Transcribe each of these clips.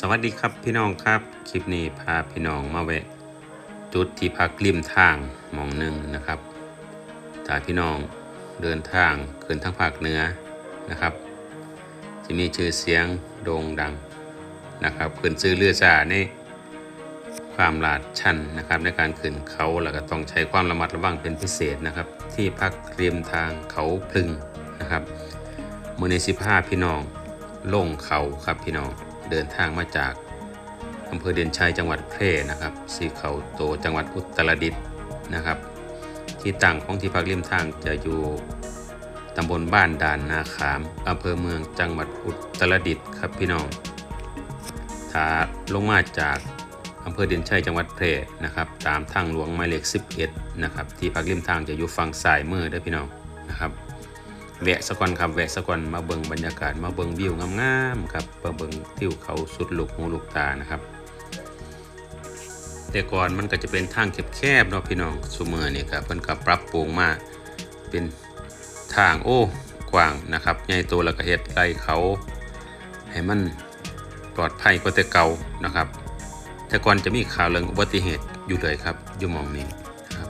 สวัสดีครับพี่น้องครับ คลิปนี้พาพี่น้องมาแวะ จุดที่พักริมทางมองหนึ่งนะครับถ้าพี่น้องเดินทางขึ้นทางภาคเหนือนะครับ จะมีชื่อเสียงโด่งดังนะครับขึ้นซื้อเรือจ่าในความลาดชันนะครับ ในการขึ้นเขาแล้วก็ต้องใช้ความระมัดระวังเป็นพิเศษนะครับ ที่พักริมทางเขาพลึงนะครับมือในสิบห้าพี่น้องลงเขาครับพี่น้อง เดินทางมาจากอำเภอเด่นชัยจังหวัดแพร่นะครับสีเขาโตจังหวัดอุตรดิตถ์นะครับ ที่ตั้งของที่พักริมทางจะอยู่ตำบลบ้านด่านนาขามอำเภอเมืองจังหวัดอุตรดิตถ์ครับพี่น้องถ้าลงมาจากอำเภอเด่นชัยจังหวัดแพร่นะครับตามทางหลวงหมายเลข11นะครับที่พักริมทางจะอยู่ฝั่งซ้ายมือเด้อพี่น้องนะครับ แวะสะก่อนครับแวะสะก่อนมาเบิ่งบรรยากาศมาเบิ่งวิวงามๆครับมาเบิ่งทิวเขาสุดลูกหูลูกตานะครับ แต่ก่อนมันก็จะเป็นทางแคบๆเนาะพี่น้องสุเมอนี่ครับเพิ่นก็ปรับปรุงมาเป็นทางโอ้กว้างนะครับใหญ่โตแล้วก็เฮ็ดไล่เขา ให้มันปลอดภัยกว่าแต่เก่านะครับแต่ก่อนจะมีข่าวเรื่องอุบัติเหตุอยู่เลยครับอยู่มองนี้ครับ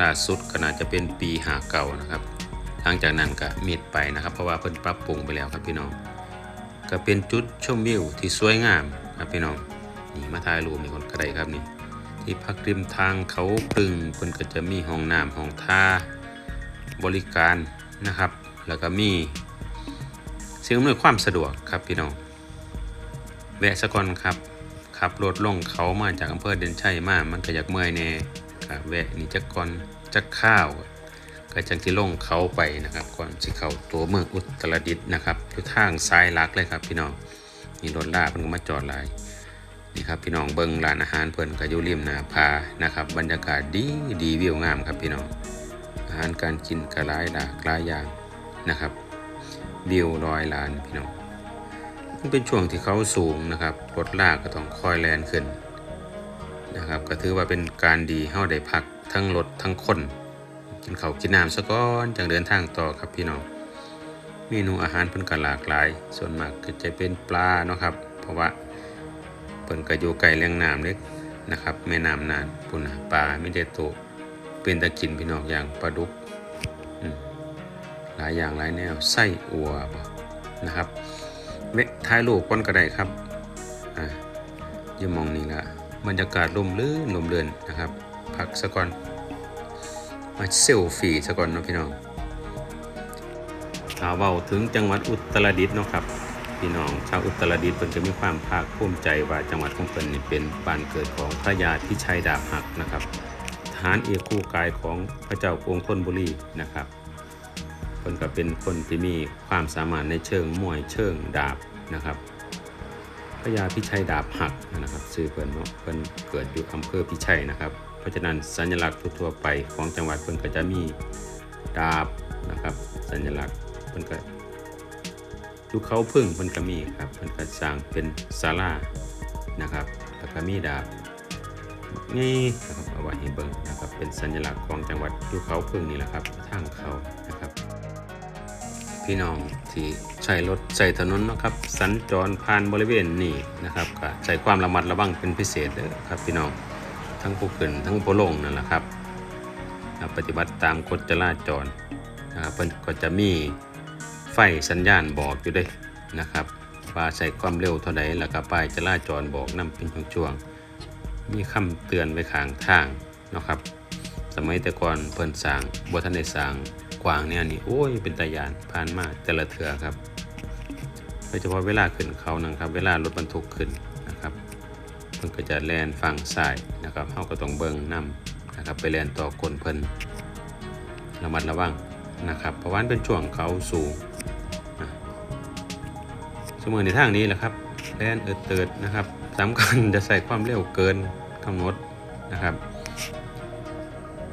ล่าสุดก็น่าจะเป็นปีหาเก่านะครับ หลังจากนั้นก็มิดไปนะครับ เพราะว่าเพิ่นปรับปรุงไปแล้วครับพี่น้อง ก็เป็นจุดชมวิวที่สวยงามครับพี่น้องนี่มาถ่ายรูปนี่คนกระไดครับนี่ ที่พักริมทางเขาปึงเพิ่นก็จะมีห้องน้ำห้องท่าบริการนะครับ แล้วก็มีสิ่งอำนวยความสะดวกครับพี่น้องแวะสะก่อนครับขับรถลงเขามาจากอำเภอเด่นชัยมามันก็อยากเมื่อยแน่ก็แวะนี่จักก่อนจักข้าว ก็จังที่ลงเขาไปนะครับ ก่อนสิเขาตัวเมืองอุตรดิตถ์นะครับอยู่ทางซ้ายลักเลยครับพี่น้องนี่รถลากเพิ่นก็มาจอดหลายนี่ครับพี่น้องเบิ้งร้านอาหารเพิ่นก็อยู่ริมนาผานะครับ บรรยากาศดีดีวิวงามครับพี่น้องอาหารการกินก็หลายหลากหลายอย่างนะครับวิวร้อยล้านพี่น้องเป็นช่วงที่เขาสูงนะครับรถลากก็ต้องคอยแลนขึ้นนะครับ ก็ถือว่าเป็นการดีเฮาได้พักทั้งรถทั้งคน กินข้าวกินน้ำซะก่อนจังเดินทางต่อครับพี่น้องเมนูอาหารเพิ่นก็หลากหลาย ส่วนมากก็จะเป็นปลาเนาะครับ เพราะว่าเพิ่นก็อยู่ใกล้แหล่งน้ำเล็กนะครับแม่น้ำนานปุ่นน่ะปลาไม่ได้โตเป็นตะกินพี่น้องอย่างปลาดุกหลายอย่างหลายแนวไส้อัวบนะครับเวะท้ายรูปก้อนกระไดครับอ่าย่ามองนี่ละบรรยากาศลมลื่นลมเรือนนะครับ พักสะก่อน มาเซลฟี่สะก่อนเนาะพี่น้องถ้าเว้าถึงจังหวัดอุตรดิตถ์เนาะครับพี่น้องชาวอุตรดิตถ์เพิ่นจะมีความภาคภูมิใจว่าจังหวัดของเพิ่นนี่เป็นบ้านเกิดของพระยาพิชัยดาบหักนะครับทหารเอกคู่กายของพระเจ้ากรุงธนบุรีนะครับเพิ่นก็เป็นคนที่มีความสามารถในเชิงมวยเชิงดาบนะครับ พระยาพิชัยดาบหักนะครับชื่อเพิ่นเนาะเพิ่นเกิดอยู่อำเภอพิชัยนะครับ เพราะฉะนั้นสัญลักษณ์ทั่วไปของจังหวัดเพิ่นก็จะมีดาบนะครับ สัญลักษณ์เพิ่นก็ทุกเขาพึ่งมันก็มีครับมันก็สร้างเป็นศาลานะครับแล้วก็มีดาบนี่นะครับเอาไว้ให้เบิ่งนะครับเป็นสัญลักษณ์ของจังหวัดทุกเขาพึ่งนี่แหละครับทางเขานะครับ พี่น้องที่ใช้รถใช้ถนนนะครับสัญจรผ่านบริเวณนี้นะครับก็ใช้ความระมัดระวังเป็นพิเศษเด้อครับพี่น้องทั้งผู้ขึ้นทั้งผู้ลงนั่นแหละครับปฏิบัติตามกฎจราจรนะครับเพิ่นก็จะมีไฟสัญญาณบอกอยู่ด้วยนะครับว่าใช้ความเร็วเท่าใดแล้วก็ป้ายจราจรบอกนํเป็นช่วงๆมีคำเตือนไว้ข้างทางนะครับ สมัยแต่ก่อนเพิ่นสร้างบ่ทันได้สร้าง กวางเนี่ยนี่โอ้ยเป็นตายานผ่านมาแต่ละเทื่อครับโดยเฉพาะเวลาขึ้นเขานะครับ เวลารถบรรทุกขึ้นนะครับเพิ่นก็จะแลนฝั่งซ้ายนะครับเฮาก็ต้องเบิ่งนํนะครับ ไปแลนต่อกลเพิ่นระมัดระวังนะครับเพราะว่านเป็นช่วงเขาสูงสมอในทางนี้แหละครับแลนเอิดเติดนะครับสำคัญจะใส่ความเร็วเกินกำหนดนะครับ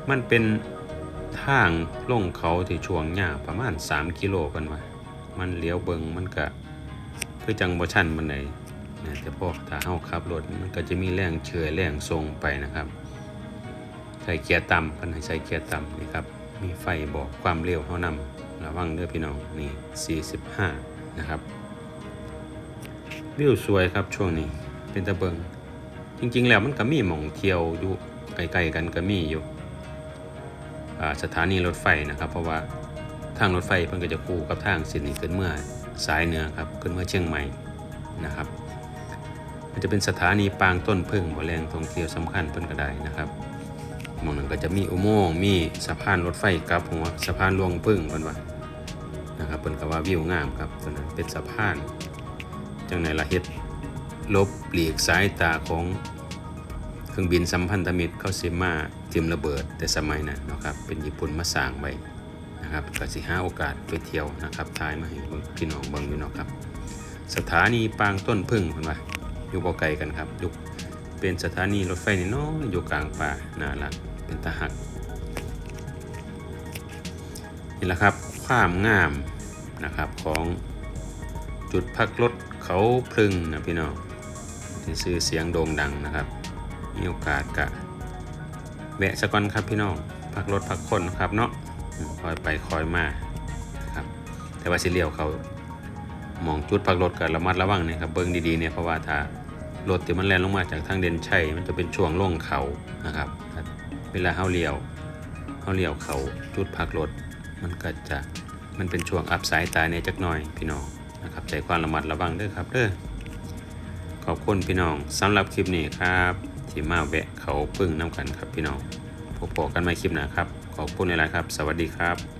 มันเป็น ทางลงเขาที่ช่วงหญ้าประมาณ 3 กิโลกันว่ามันเลี้ยวเบิงมันก็คือจังบ่ชันมันไหนนะแต่พอถ้าเฮาขับรถมันก็จะมีแรงเฉื่อยแรงทรงไปนะครับ ใส่เกียร์ต่ำเพิ่นให้ใส่เกียร์ต่ำนี่ครับ มีไฟบอกความเร็วเฮานำระวังเด้อพี่น้องนี่45 นะครับวิวสวยครับช่วงนี้เป็นตะเบิงจริงๆ แล้วมันก็มีหม่องเที่ยวอยู่ใกล้ๆกันก็มีอยู่ สถานีรถไฟนะครับ เพราะว่าทางรถไฟเพิ่นก็จะคู่กับทางเส้นนี้ขึ้นเมื่อสายเหนือครับขึ้นเมื่อเชียงใหม่นะครับ มันจะเป็นสถานีปางต้นพึ่งบ่แหล่งท่องเที่ยวสำคัญเพิ่นก็ได้นะครับมองนั้นก็จะมีอุโมงค์มีสะพานรถไฟกับหัวสะพานหลวงพึ่งเพิ่นว่านะครับเพิ่นก็ว่าวิวงามครับตัวนั้นเป็นสะพานจังไหนละเฮ็ดลบหลีกสายตาของเครื่องบินสัมพันธมิตรเข้าสิมา ทิมระเบิดแต่สมัยนั้นเนาะครับเป็นญี่ปุ่นมาสร้างไว้นะครับก็สิหาโอกาสไปเที่ยวนะครับทายมาให้พี่น้องเบิ่งอยู่เนาะครับ สถานีปางต้นพึ่งเพิ่นว่าอยู่บ่ไกลกันครับยู่เป็นสถานีรถไฟน้อยๆอยู่กลางป่าน่ารักเป็นตาหักนี่แหละครับความงามนะครับของจุดพักรถเขาพลึงนะพี่น้องที่ซื้อเสียงโด่งดังนะครับมีโอกาสกะ แวะสักก่อนครับพี่น้องพักรถพักคนครับเนาะคอยไปคอยมาครับ แต่ว่าสิเลี้ยวเขามองจุดพักรถก็ระมัดระวังเนี่ยครับเบิ้งดีๆเนี่ยเพราะว่าถ้ารถที่มันแล่นลงมาจากทางเด่นชัยมันจะเป็นช่วงลงเขานะครับ เวลาเฮาเลี้ยวเฮาเลี้ยวเขาจุดพักรถมันก็จะมันเป็นช่วงอับสายตาเนี่ยจักหน่อยพี่น้องนะครับใจความระมัดระวังด้อครับเด้อขอบคุณพี่น้องสำหรับคลิปนี้ครับ ที่มาแวะเขาพึ่งน้ำกันครับพี่น้องพบกันใหม่คลิปหน้าครับ ขอบคุณหลายๆครับ สวัสดีครับ